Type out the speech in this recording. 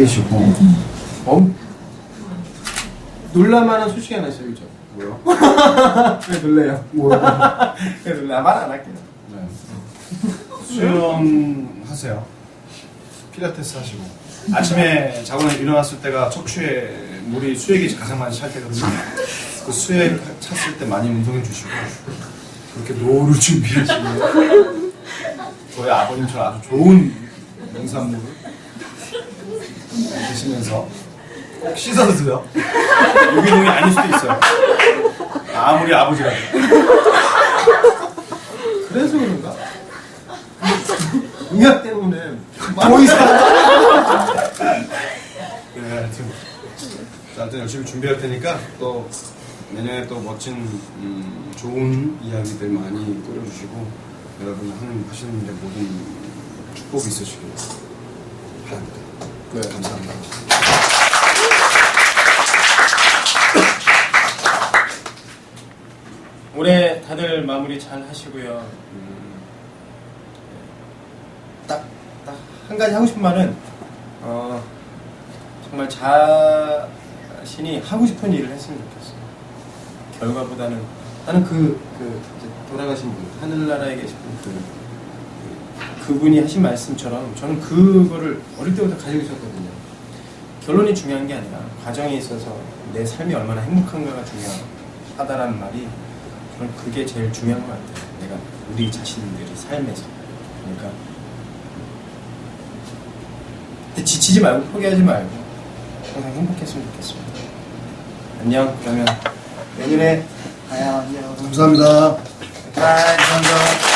계시고 엄 놀랄만한 소식이 하나 있어요, 그죠? 뭐요? 왜 놀래요? 뭐요? 왜 놀래? 말안 할게요. 네. 수영 하세요. 필라테스 하시고 아침에 자고 나 일어났을 때가 척추에 물이 수액이 가장 많이 찰 때거든요. 그 수액 찼을 때 많이 운동해 주시고 그렇게 노를 준비하시고 저희 아버님처럼 아주 좋은 농산물을 드시면서 꼭 씻어 드세요. 유기농이 아닐 수도 있어요. 아무리 아버지라도. 그래서 그런가? 응약 때문에 더 이상. 네, 하여튼. 자, 하여튼 열심히 준비할 테니까 또 내년에 또 멋진 음, 좋은 이야기들 많이 끌어주시고 여러분 하는 하시는 일에 모든 축복이 있으시길 바랍니다. 네. 감사합니다. 올해 다들 마무리 잘 하시고요. 음, 딱, 딱 한 가지 하고 싶은 말은, 어, 정말 자신이 하고 싶은 일을 했으면 좋겠어요. 결과보다는, 나는 그, 그, 돌아가신 분, 하늘나라에 계신 분, 그, 그분이 하신 말씀처럼 저는 그거를 어릴 때부터 가지고 있었거든요. 결론이 중요한 게 아니라 과정에 있어서 내 삶이 얼마나 행복한가가 중요하다라는 말이 저는 그게 제일 중요한 것 같아요. 내가 우리 자신들이 삶에서 그러니까 근데 지치지 말고 포기하지 말고 항상 행복했으면 좋겠습니다. 안녕. 그러면 내년에 봐요. 안녕. 감사합니다. 바이. 감사합니다.